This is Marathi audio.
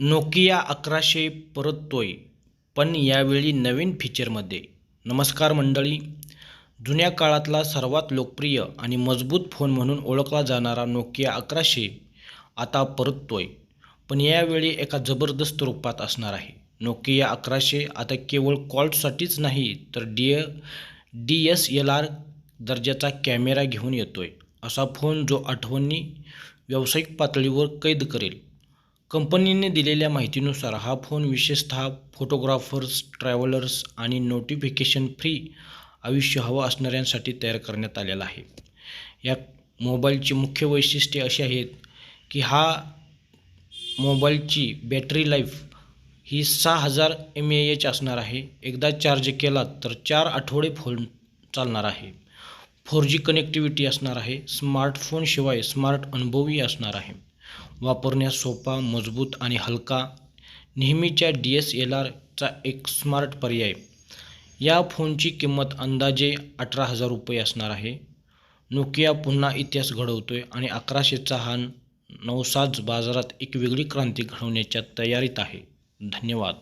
नोकिया अकराशे परततोय पण यावेळी नवीन फीचरमध्ये नमस्कार मंडळी. जुन्या काळातला सर्वात लोकप्रिय आणि मजबूत फोन म्हणून ओळखला जाणारा नोकिया अकराशे आता परततोय पण यावेळी एका जबरदस्त रूपात असणार आहे. नोकिया अकराशे आता केवळ कॉल्ससाठीच नाही तर D D S L R दर्जाचा कॅमेरा घेऊन येतोय असा फोन जो आठवणी व्यावसायिक पातळीवर कैद करेल. कंपनीने दिलेल्या माहितीनुसार हा फोन विशेषतः फोटोग्राफर्स ट्रॅव्हलर्स आणि नोटिफिकेशन फ्री आयुष्य हवं असणाऱ्यांसाठी तयार करण्यात आलेला आहे. या मोबाईलची मुख्य वैशिष्ट्ये अशी आहेत की हा मोबाईलची बॅटरी लाईफ ही सहा हजार एम ए एच असणार आहे. एकदा चार्ज केला तर चार आठवडे फोन चालणार आहे. फोर जी कनेक्टिव्हिटी असणार आहे. स्मार्टफोनशिवाय स्मार्ट अनुभवही असणार आहे. वापरण्यास सोपा मजबूत आणि हलका नेहमीच्या डी एस एल आरचा एक स्मार्ट पर्याय. या फोनची किंमत अंदाजे अठरा हजार रुपये असणार आहे. नोकिया पुन्हा इतिहास घडवतोय आणि अकराशेचा हा नवसाज बाजारात एक वेगळी क्रांती घडवण्याच्या तयारीत आहे. धन्यवाद.